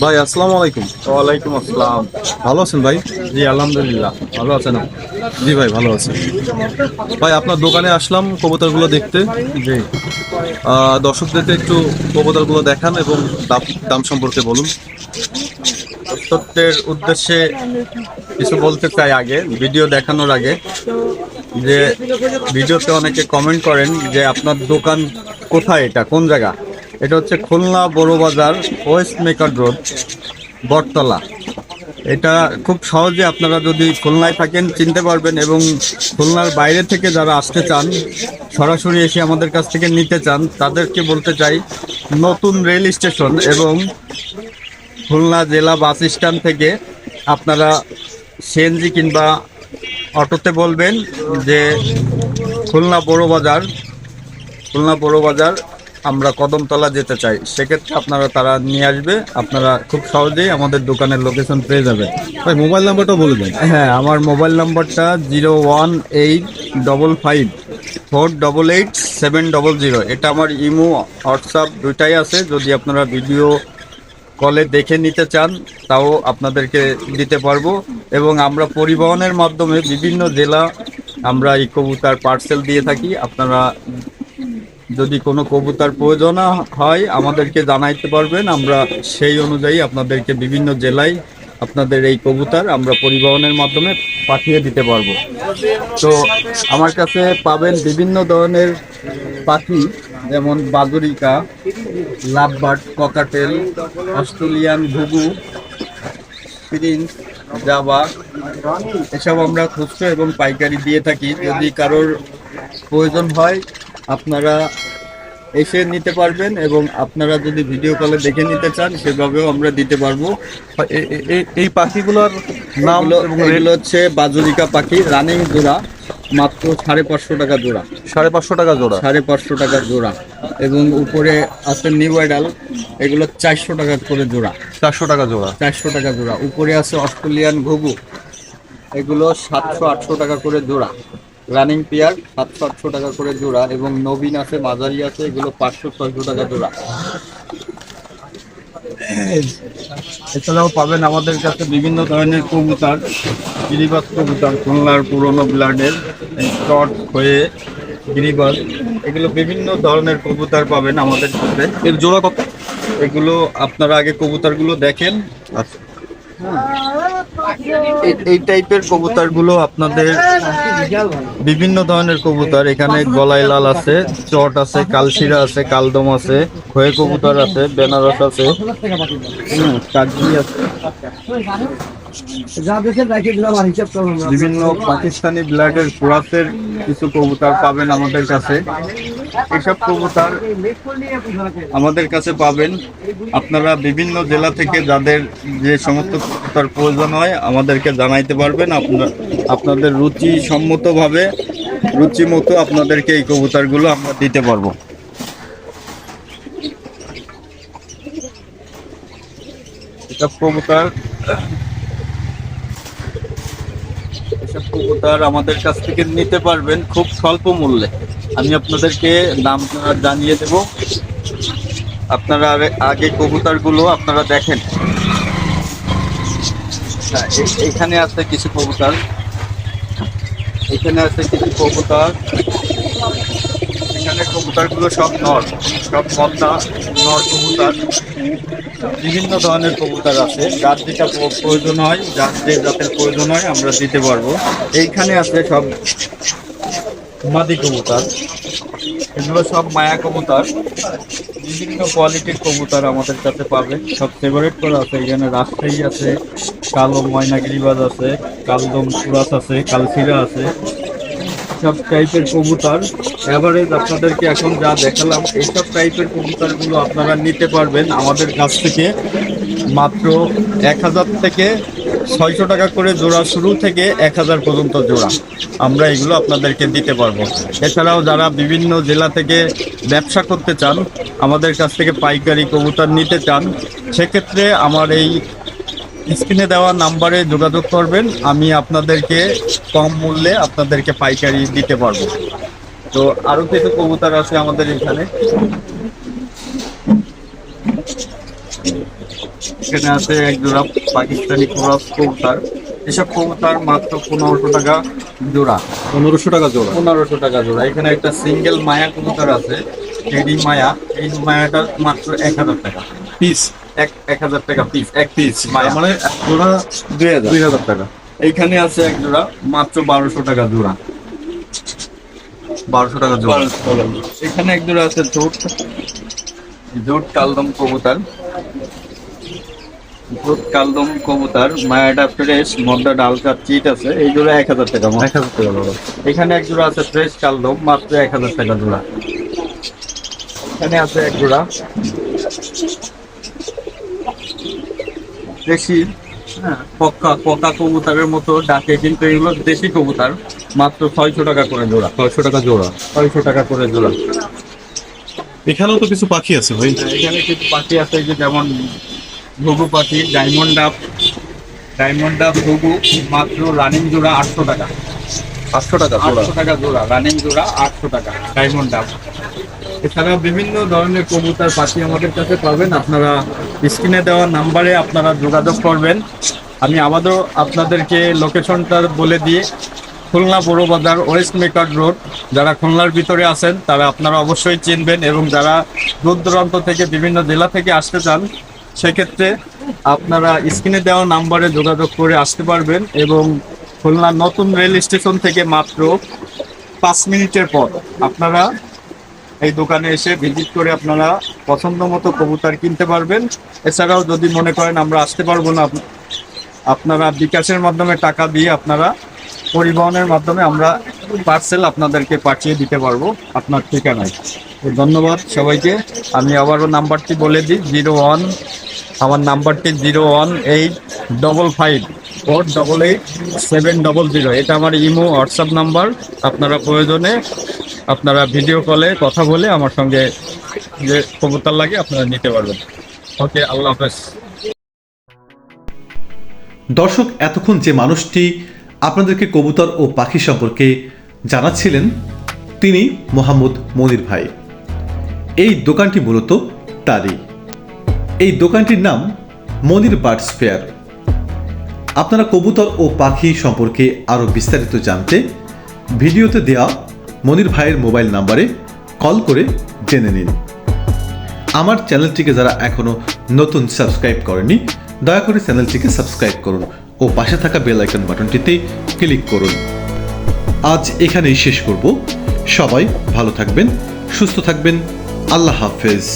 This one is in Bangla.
ভাই আসসালামু আলাইকুম। ওয়ালাইকুম আসসালাম। ভালো আছেন ভাই? জি আলহামদুলিল্লাহ। ভালো আছেন? জি ভাই ভালো আছেন ভাই আপনার দোকানে আসলাম কবুতরগুলো দেখতে। জি। আহ, দর্শকদেরকে একটু কবুতরগুলো দেখান এবং দাম দাম সম্পর্কে বলুন। দর্শকদের উদ্দেশ্যে কিছু বলতে চাই আগে ভিডিও দেখানোর আগে। যে ভিডিওতে অনেকে কমেন্ট করেন যে আপনার দোকান কোথায় এটা? কোন জায়গা? এটা হচ্ছে খুলনা বড় বাজার ওয়েস্ট মেকার রোড, বটতলা। এটা খুব সহজে আপনারা যদি খুলনায় থাকেন, চিনতে পারবেন এবং খুলনার বাইরে থেকে যারা আসতে চান, সরাসরি এসে আমাদের কাছ থেকে নিতে চান, তাদেরকে বলতে চাই, নতুন রেল স্টেশন এবং খুলনা জেলা বাস স্ট্যান্ড থেকে আপনারা সিএনজি কিংবা অটোতে বলবেন যে, খুলনা বড় বাজার, খুলনা বড় বাজার আমরা কদমতলা যেতে চাই সেক্ষেত্রে আপনারা তারা নিয়ে আসবে আপনারা খুব সহজেই আমাদের দোকানের লোকেশন পেয়ে যাবেন। ভাই মোবাইল নাম্বারটাও বলে দেন। হ্যাঁ আমার মোবাইল নাম্বারটা zero one eight double five four double eight seven double zero এটা আমার ইমো হোয়াটসঅ্যাপ দুইটাই আছে যদি আপনারা ভিডিও কলে দেখে নিতে চান তাও আপনাদেরকে দিতে পারব। এবং আমরা পরিবহনের মাধ্যমে বিভিন্ন জেলা আমরা এই কবুতার পার্সেল দিয়ে থাকি আপনারা যদি কোনো কবুতার প্রয়োজন হয়, আমাদেরকে জানাইতে পারবেন। আমরা সেই অনুযায়ী আপনাদেরকে বিভিন্ন জেলায় আপনাদের এই কবুতর আমরা পরিবহনের মাধ্যমে পাঠিয়ে দিতে পারব। তো আমার কাছে পাবেন বিভিন্ন ধরনের পাখি, যেমন বাদুরিকা লাভবার্ড, ককাটেল, অস্ট্রেলিয়ান ঘুঘু, প্রিন্স, জাবা, এসব আমরা খুচরো এবং পাইকারি দিয়ে থাকি। যদি কারোর প্রয়োজন হয় আপনারা এসে নিতে পারবেন এবং আপনারা যদি ভিডিও কলে দেখে নিতে চান সেভাবেও আমরা দিতে পারব। এই পাখিগুলোর নাম এগুলো এগুলো হচ্ছে বাজুরিকা পাখি রানিং জোড়া মাত্র সাড়ে পাঁচশো টাকা জোড়া। সাড়ে পাঁচশো টাকা জোড়া? সাড়ে পাঁচশো টাকা জোড়া। এবং উপরে আছে নিউ আইডাল এগুলো চারশো টাকা করে জোড়া। চারশো টাকা জোড়া? চারশো টাকা জোড়া। উপরে আছে অস্ট্রেলিয়ান ঘুঘু এগুলো সাতশো আটশো টাকা করে জোড়া। রানিং পেয়ার সাতশো আটশো টাকা করে জোড়া এবং নবীন আছে মাঝারি আছে এগুলো পাঁচশো ছয়শো টাকা জোড়া। এছাড়াও পাবেন আমাদের কাছে বিভিন্ন ধরনের কবুতার গিরিবাজ কবুতার খুলনার পুরনো ব্লাডের চট হয়ে গিরিবাজ এগুলো বিভিন্ন ধরনের কবুতার পাবেন আমাদের কাছে। এর জোড়া কত? এগুলো আপনারা আগে কবুতারগুলো দেখেন আচ্ছা। এই- টাইপের কবুতরগুলো আপনাদের বিভিন্ন ধরনের কবুতর। এখানে গলায় লাল আছে, চট আছে, কালশিরা আছে, কালদম আছে, খয়ে কবুতর আছে, বেনারস আছে। কাগজি আছে। বিভিন্ন পাকিস্তানি ব্লাডের ক্রাসের কিছু কবুতর পাবেন আমাদের কাছে। এসব কবুতর আমাদের কাছে পাবেন। আপনারা বিভিন্ন জেলা থেকে যাদের যে সমস্ত কবুতর প্রয়োজন হয়, আমাদেরকে জানাইতে পারবেন। আপনার, আপনাদের রুচি সম্মতভাবে, রুচি মতো আপনাদেরকে এই কবুতরগুলো আমরা দিতে পারব। এসব কবুতর কবুতর আমাদের কাছ থেকে নিতে পারবেন খুব স্বল্প মূল্যে। আমি আপনাদেরকে নাম জানিয়ে দেব। আপনারা আগে- আগে কবুতরগুলো আপনারা দেখেন। হ্যাঁ, এখানে আছে কিছু কবুতর। এখানে আছে কিছু কবুতর। এখানে কবুতরগুলো সব নর, সব পদ্মা নর কবুতর। বিভিন্ন ধরনের কবুতর আছে, যার যেটা প্রয়োজন হয়, যার যে জাতের প্রয়োজন হয়, আমরা দিতে পারব। এইখানে আছে সব মাদি কবুতর। এগুলো সব মায়া কবুতর। বিভিন্ন কোয়ালিটির কবুতর আমাদের কাছে পাবে। সব ফেভারিট করা আছে। এখানে রাজশাহী আছে, কালো ময়নাগিরিবাজ আছে, কালদম সুরাত আছে কালসিরা আছে। সব টাইপের কবুতর। এভারেজ আপনাদেরকে এখন যা দেখালাম এইসব টাইপের কবুতরগুলো আপনারা নিতে পারবেন আমাদের কাছ থেকে। মাত্র এক হাজার থেকে ছয়শো টাকা করে জোড়া শুরু থেকে এক হাজার পর্যন্ত জোড়া আমরা এগুলো আপনাদেরকে দিতে পারব। এছাড়াও যারা বিভিন্ন জেলা থেকে ব্যবসা করতে চান, আমাদের কাছ থেকে পাইকারি কবুতর নিতে চান, সেক্ষেত্রে আমার এই স্ক্রিনে দেওয়া নাম্বারে যোগাযোগ করবেন আমি আপনাদেরকে কম মূল্যে আপনাদেরকে পাইকারি দিতে পারব। তো আরও কিছু কবুতর আছে আমাদের এখানে। এখানে আছে এক জোড়া পাকিস্তানি ক্রস কবুতর। এসব কবুতর মাত্র পনেরোশো টাকা জোড়া। পনেরোশো টাকা জোড়া। পনেরোশো টাকা জোড়া। এখানে একটা সিঙ্গেল মায়া কবুতর আছে টেডি মায়া। এই মায়াটা মাত্র এক হাজার টাকা। পিস। এক এক হাজার টাকা পিস এক পিস মায়া। মানে এক জোড়া দুই হাজার। দুই হাজার টাকা। এইখানে আছে এক জোড়া মাত্র বারোশো টাকা জোড়া। বারোশো টাকা জোড়া। এখানে এক জোড়া আছে জোট। জোট কালদম কবুতর। জোট কালদম কবুতর মায়াটা ফ্রেশ মদ্দা ডালকা চিট আছে। এই জোড়া এক হাজার টাকা এক হাজার টাকা জোড়া এখানে এক জোড়া আছে ফ্রেশ কালদম মাত্র এক হাজার টাকা জোড়া। এখানে আছে এক জোড়া। দেশি হ্যাঁ পক্কা পকা কবুতরের মতো ডাকে কিন্তু এগুলো দেশি কবুতর। মাত্র ছয়শো টাকা করে জোড়া। ছয়শো টাকা জোড়া। ছয়শো টাকা করে জোড়া। এখানেও তো কিছু পাখি আছে ভাই। এখানে কিছু পাখি আছে যে যেমন ঘুঘু পাখি ডায়মন্ড ডাব। ডায়মন্ড ডাব ঘুঘু মাত্র রানিং জোড়া আটশো টাকা। পাঁচশো টাকা আটশো টাকা জোড়া রানিং জোড়া আটশো টাকা ডায়মন্ড ডাব। এছাড়া বিভিন্ন ধরনের কবুতর পাখি আমাদের কাছে পাবেন। আপনারা স্ক্রিনে দেওয়া নাম্বারে আপনারা যোগাযোগ করবেন। আমি আবারও আপনাদেরকে লোকেশনটা বলে দিয়ে খুলনা বড় বাজার ওয়েস্ট মেকার রোড যারা খুলনার ভিতরে আছেন, তারা আপনারা অবশ্যই চিনবেন এবং যারা দূর দূরান্ত থেকে বিভিন্ন জেলা থেকে আসতে চান, সেক্ষেত্রে আপনারা স্ক্রিনে দেওয়া নাম্বারে যোগাযোগ করে আসতে পারবেন এবং খুলনা নতুন রেল স্টেশন থেকে মাত্র পাঁচ মিনিটের পর আপনারা এই দোকানে এসে ভিজিট করে আপনারা পছন্দ মতো কবুতর কিনতে পারবেন। এছাড়াও যদি মনে করেন আমরা আসতে পারব না আপনারা বিকাশের মাধ্যমে টাকা দিয়ে আপনারা পরিবহনের মাধ্যমে আমরা পার্সেল আপনাদেরকে পাঠিয়ে দিতে পারব আপনার ঠিকানায়। ধন্যবাদ সবাইকে। আমি আবারও নাম্বারটি বলে দিই, জিরো ওয়ান, আমার নাম্বারটি zero one eight double five four double eight seven double zero. এটা আমার ইমো, হোয়াটসঅ্যাপ নাম্বার। আপনারা প্রয়োজনে আপনারা ভিডিও কলে কথা বলে আমার সঙ্গে যে কবুতর লাগে আপনারা নিতে পারবেন। ওকে, আল্লাহ হাফেজ। দর্শক, এতক্ষণ যে মানুষটি আপনাদেরকে কবুতর ও পাখি সম্পর্কে জানাচ্ছিলেন, তিনি মোহাম্মদ মনির ভাই। এই দোকানটি মূলত তারই। এই দোকানটির নাম মনির বার্ডস ফেয়ার আপনারা কবুতর ও পাখি সম্পর্কে আরও বিস্তারিত জানতে ভিডিওতে দেওয়া মনির ভাইয়ের মোবাইল নাম্বারে কল করে জেনে নিন। আমার চ্যানেলটিকে যারা এখনও নতুন সাবস্ক্রাইব করেনি, দয়া করে চ্যানেলটিকে সাবস্ক্রাইব করুন ও পাশে থাকা বেল আইকন বাটনটিতে ক্লিক করুন। আজ এখানেই শেষ করব। সবাই ভালো থাকবেন, সুস্থ থাকবেন। আল্লাহ হাফেজ।